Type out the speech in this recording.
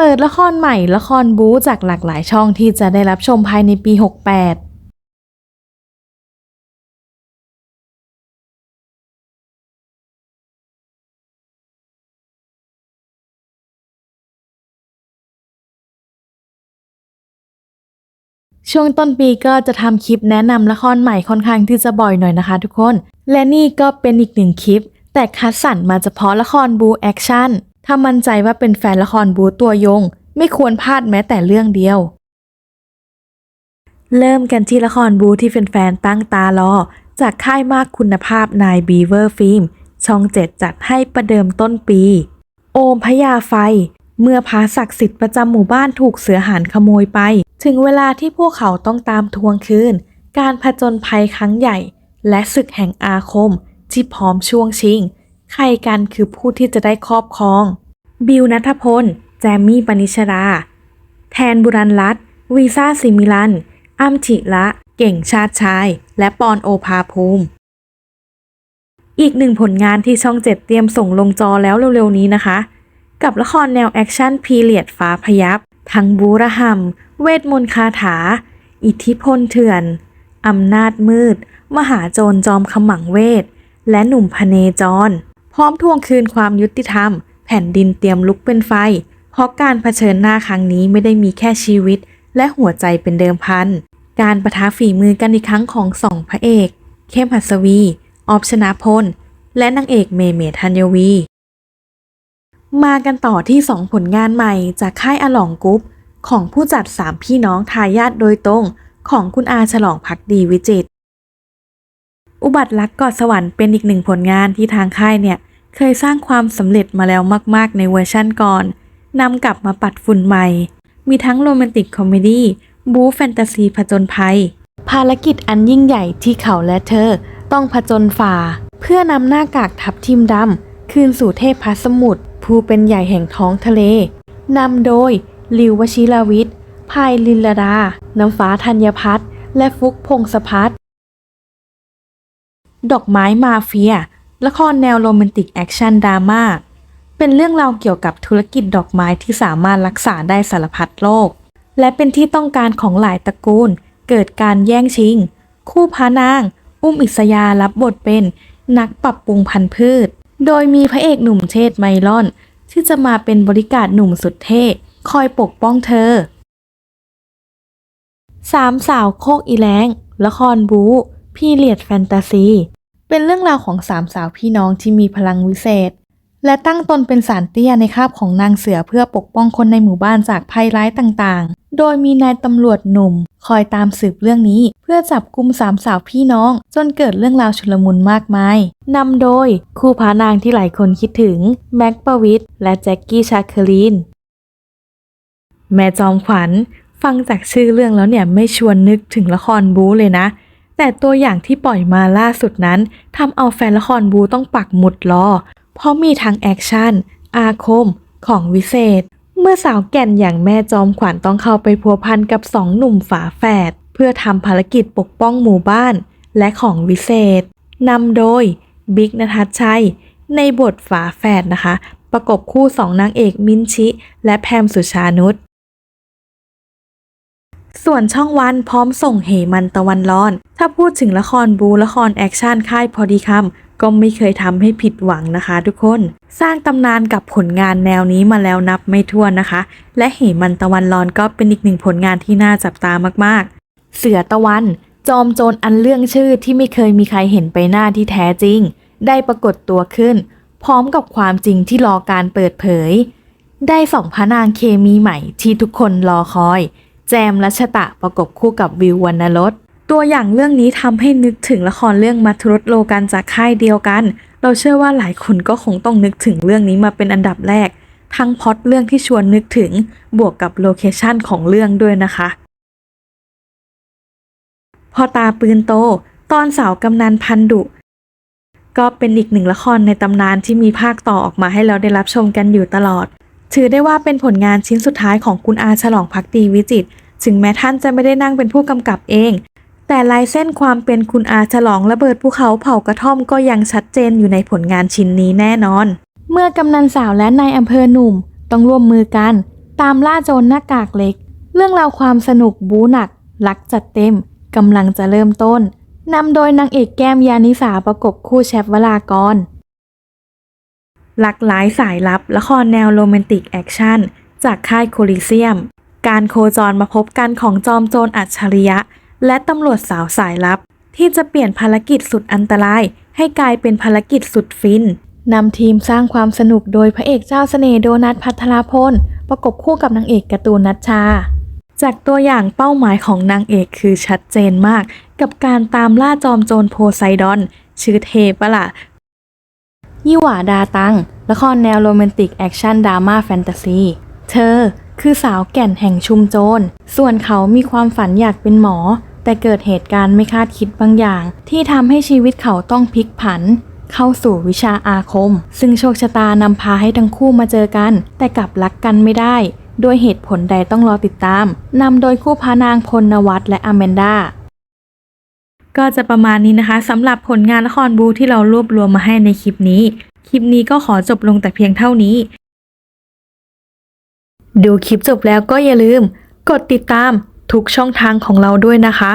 เปิดละครใหม่ละครบู๊จากหลากหลายช่องที่จะได้รับชมภายในปี 68ช่วงต้นปีก็จะทำคลิปแนะนำละครใหม่ค่อนข้างที่จะบ่อยหน่อยนะคะทุกคน และนี่ก็เป็นอีกหนึ่งคลิป แต่คัดสรรมาเฉพาะละครบูแอคชั่น ถ้ามั่นใจว่าเป็นแฟนละครบูตัวยง ไม่ควรพลาดแม้แต่เรื่องเดียว เริ่มกันที่ละครบูที่แฟนๆตั้งตารอ จากค่ายมากคุณภาพนายบีเวอร์ฟิล์มช่องเจ็ดจัดให้ประเดิมต้นปี โอมพญาไฟ เมื่อพระศักดิ์สิทธิ์ประจำหมู่บ้านถูกเสือหานขโมยไป ถึงเวลาที่พวกเขาต้องตามทวงคืน การผจญภัยครั้งใหญ่ และศึกแห่งอาคมที่พร้อมช่วงชิง ใครกันคือผู้ที่จะได้ครอบครอง บิวนัทพล แจมมี่ปนิชรา แทนบุรันรัตวีซ่าซิมิลันอ้ำฉิละ เก่งชาติชาย และปอนโอภาภูมิ อีกหนึ่งผลงานที่ช่องเจ็ดเตรียมส่งลงจอแล้วเร็วๆนี้นะคะ กับละครแนวแอคชั่นพีเรียดฟ้าพยับ ทั้งบูระหำเวทมนต์คาถา อิทธิพลเถื่อน อำนาจมืด มหาโจรจอมขมังเวท และหนุ่มพเนจร พร้อมทวงคืนความยุติธรรม แผ่นดินเตรียมลุกเป็นไฟ เพราะการเผชิญหน้าครั้งนี้ไม่ได้มีแค่ชีวิต และหัวใจเป็นเดิมพัน การประทะฝีมือกันอีกครั้งของสองพระเอก เข้มหัสวี ออฟชนะพล และนางเอกเมเมธัญวี มากันต่อที่สองผลงานใหม่จากค่ายอลองกรุ๊ปของผู้จัดสามพี่น้องทายาทโดยตรงของคุณอาฉลองพักดีวิจิตอุบัติรักกอดสวรรค์เป็นอีกหนึ่งผลงานที่ทางค่ายเนี่ย เคยสร้างความสำเร็จมาแล้วมาก ๆ ในเวอร์ชั่นก่อนนำกลับมาปัดฝุ่นใหม่ มีทั้งโรแมนติกคอมเมดี้บู๊แฟนตาซีผจญภัย ภารกิจอันยิ่งใหญ่ที่เขาและเธอ ต้องผจญฝ่า เพื่อนำหน้ากากทับทิมดำคืนสู่เทพพัสมุทรผู้เป็นใหญ่แห่งท้องทะเล นำโดยลิววชิรวิทย์พายลินลดา น้ำฟ้าธัญพัฒน์และฟุกพงศพัฒน์ดอกไม้มาเฟีย ละครแนวโรแมนติกแอคชั่นดราม่าเป็นเรื่องราวเกี่ยวกับธุรกิจดอกไม้ที่สามารถรักษาได้สารพัดโรคและเป็นที่ต้องการของหลายตระกูล เกิดการแย่งชิง คู่พานาง อุ้มอิสยารับบทเป็นนักปรับปรุงพันธุ์พืช โดยมีพระเอกหนุ่มเชษฐ์ไมลอน ที่จะมาเป็นบริการหนุ่มสุดเท่ คอยปกป้องเธอสามสาวโคกอีแรงละครบู๊พี่เรียดแฟนตาซี เป็นเรื่องราวของสามสาวพี่น้องที่มีพลังวิเศษ และตั้งตนเป็นสารเตี้ยในคาบของนางเสือเพื่อปกป้องคนในหมู่บ้านจากภัยร้ายต่างๆ โดยมีนายตำรวจหนุ่ม คอยตามสืบเรื่องนี้ เพื่อจับกุมสามสาวพี่น้อง จนเกิดเรื่องราวชุลมุนมากมาย นำโดยคู่พานางที่หลายคนคิดถึง แม็กประวิทและแจ็คกี้ชาคอรีน แม่จอมขวัญฟังจากชื่อเรื่องแล้วเนี่ยไม่ชวนนึกถึงละครบู๊เลยนะ แต่ตัวอย่างที่ปล่อยมาล่าสุดนั้นทำเอาแฟนละครบูต้องปักหมุดรอ เพราะมีทั้งแอคชั่น อาคม ของวิเศษ เมื่อสาวแก่นอย่างแม่จอมขวัญต้องเข้าไปพัวพันกับสองหนุ่มฝาแฝดเพื่อทำภารกิจปกป้องหมู่บ้าน และของวิเศษนำโดยบิ๊กนทัชชัย ในบทฝาแฝดนะคะ ประกบคู่สองนางเอกมินชิ และแพมสุชานุช ส่วนช่องวันพร้อมส่งเหมันตะวันร้อน ถ้าพูดถึงละครบูละครแอคชั่นค่ายพอดีคำก็ไม่เคยทำให้ผิดหวังนะคะทุกคน สร้างตำนานกับผลงานแนวนี้มาแล้วนับไม่ถ้วนนะคะ และเหมันตะวันร้อนก็เป็นอีกหนึ่งผลงานที่น่าจับตามากๆ เสือตะวัน จอมโจรอันเรื่องชื่อที่ไม่เคยมีใครเห็นไปหน้าที่แท้จริง ได้ปรากฏตัวขึ้น พร้อมกับความจริงที่รอการเปิดเผย ได้สองพระนางเคมีใหม่ที่ทุกคนรอคอย แจมรัชตะประกบคู่กับวิววรรณรสตัวอย่างเรื่องนี้ทำให้นึกถึงละครเรื่องมัทรสโลกันจากค่ายเดียวกัน เราเชื่อว่าหลายคนก็คงต้องนึกถึงเรื่องนี้มาเป็นอันดับแรก ทั้งพอตเรื่องที่ชวนนึกถึงบวกกับโลเคชันของเรื่องด้วยนะคะพอตาปืนโต ตอนสาวกำนันพันดุก็เป็นอีกหนึ่งละครในตำนานที่มีภาคต่อออกมาให้เราได้รับชมกันอยู่ตลอด ถือได้ว่าเป็นผลงานชิ้นสุดท้ายของคุณอาฉลองพักดีวิจิตรถึงแม้ท่านจะไม่ได้นั่งเป็นผู้กำกับเอง แต่ลายเส้นความเป็นคุณอาฉลองระเบิดภูเขาเผากระท่อมก็ยังชัดเจนอยู่ในผลงานชิ้นนี้แน่นอน เมื่อกำนันสาวและนายอำเภอหนุ่ม ต้องร่วมมือกัน ตามล่าโจรหน้ากากเล็ก เรื่องราวความสนุกบู๊หนักลักจัดเต็มกำลังจะเริ่มต้นนำโดยนางเอกแก้มยานิสาประกบคู่แชปวรากร หลากหลายสายลับละครแนวโรแมนติกแอคชั่นจากค่ายโคลิเซียม การโคจรมาพบกันของจอมโจรอัจฉริยะ และตำรวจสาวสายลับ ที่จะเปลี่ยนภารกิจสุดอันตราย ให้กลายเป็นภารกิจสุดฟินนำทีมสร้างความสนุกโดยพระเอกเจ้าเสน่ห์โดนัทพัทรพล ประกบคู่กับนางเอกการ์ตูนนัชชา จากตัวอย่างเป้าหมายของนางเอกคือชัดเจนมาก กับการตามล่าจอมโจรโพไซดอน ชื่อเทปะล่ะ ยี่หว่าดาตัง ละครแนวโรแมนติกแอคชั่นดราม่าแฟนตาซี เธอคือสาวแก่นแห่งชุมโจร ส่วนเขามีความฝันอยากเป็นหมอ แต่เกิดเหตุการณ์ไม่คาดคิดบางอย่าง ที่ทำให้ชีวิตเขาต้องพลิกผัน เข้าสู่วิชาอาคม ซึ่งโชคชะตานำพาให้ทั้งคู่มาเจอกัน แต่กลับรักกันไม่ได้ด้วยเหตุผลใดต้องรอติดตาม นำโดยคู่พระนางพลนวัตและอแมนดา ก็จะประมาณนี้นะคะสำหรับผลงานละครบูที่เรารวบรวมมาให้ในคลิปนี้ คลิปนี้ก็ขอจบลงแต่เพียงเท่านี้ ดูคลิปจบแล้วก็อย่าลืม กดติดตามทุกช่องทางของเราด้วยนะคะ